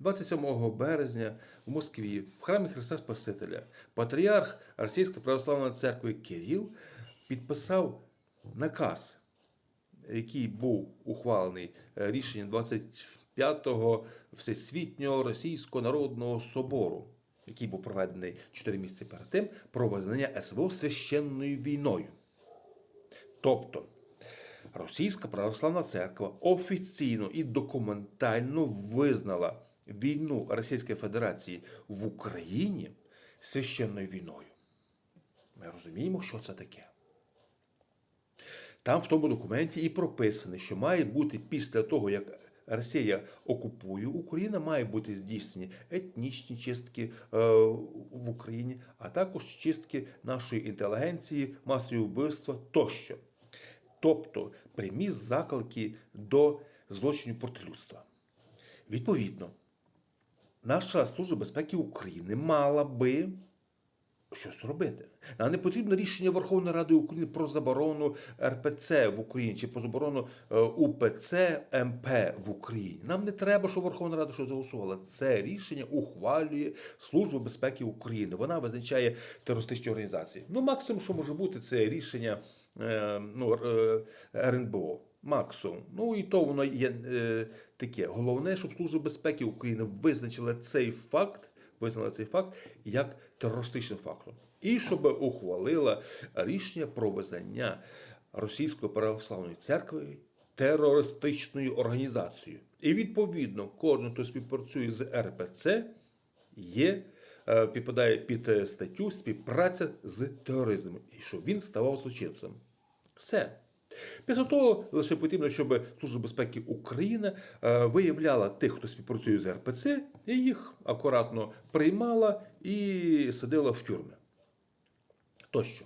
27 березня в Москві в храмі Христа Спасителя патріарх Російської православної церкви Кирил підписав наказ, який був ухвалений е, рішенням 25-го Всесвітнього Російського народного собору, який був проведений 4 місяці перед тим, про визнання СВО священною війною. Тобто Російська православна церква офіційно і документально визнала війну Російської Федерації в Україні священною війною. Ми розуміємо, що це таке. Там в тому документі і прописано, що має бути після того, як Росія окупує Україну, має бути здійснені етнічні чистки е, в Україні, а також чистки нашої інтелігенції, масові вбивства тощо. Тобто прямі заклики до злочинів проти людства. Відповідно, наша Служба безпеки України мала би щось робити. Нам не потрібно рішення Верховної Ради України про заборону РПЦ в Україні чи про заборону е, УПЦ МП в Україні. Нам не треба, щоб Верховна Рада щось голосувала. Це рішення ухвалює Служба безпеки України. Вона визначає терористичні організації. Ну, максимум, що може бути, це рішення е, ну, е, РНБО. Максимум. Ну і то воно є е, таке. Головне, щоб Служба безпеки України визначила цей факт визнала цей факт як терористичним фактом, і щоб ухвалила рішення про визнання Російської православної церкви терористичною організацією. І відповідно кожен, хто співпрацює з РПЦ, є. е, Підпадає під е, статтю співпраця з тероризмом, і що він ставав злочинцем. Все. Після того лише потрібно, щоб Служба безпеки України е, виявляла тих, хто співпрацює з РПЦ, і їх акуратно приймала і садила в тюрми. Тощо.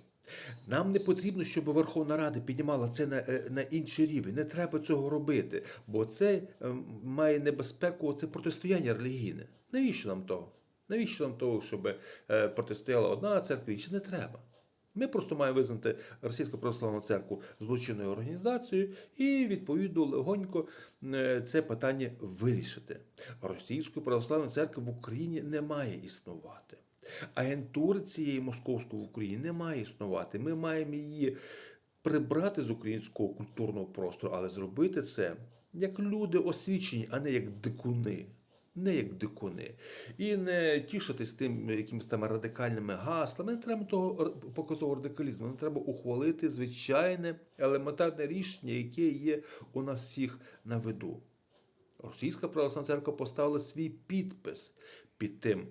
Нам не потрібно, щоб Верховна Рада піднімала це на, е, на інший рівень. Не треба цього робити, бо це е, має небезпеку, це протистояння релігійне. Навіщо нам того? Навіщо нам того, щоб протистояла одна церква, інша не треба. Ми просто маємо визнати Російську православну церкву злочинною організацією і відповідно легонько е, це питання вирішити. Російської православної церкви в Україні не має існувати. Агентури цієї московської в Україні не має існувати. Ми маємо її прибрати з українського культурного простору, але зробити це як люди освічені, а не як дикуни. Не як дикуни. І не тішитись тим якимись там радикальними гаслами. Не треба того показового радикалізму. Не треба ухвалити звичайне елементарне рішення, яке є у нас всіх на виду. Російська православна церква поставила свій підпис під тим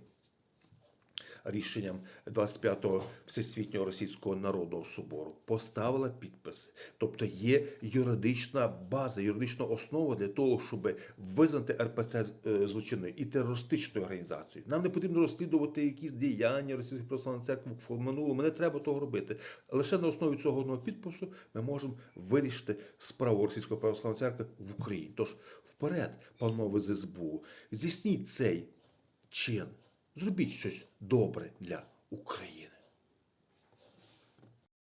рішенням 25-го Всесвітнього Російського народного собору поставила підпис. Тобто є юридична база, юридична основа для того, щоб визнати РПЦ е, злочинною і терористичною організацією. Нам не потрібно розслідувати якісь діяння Російської православної церкви в минулому. Не треба того робити. Лише на основі цього одного підпису ми можемо вирішити справу Російської православної церкви в Україні. Тож вперед, панове з здійсніть цей чин. Зробіть щось добре для України.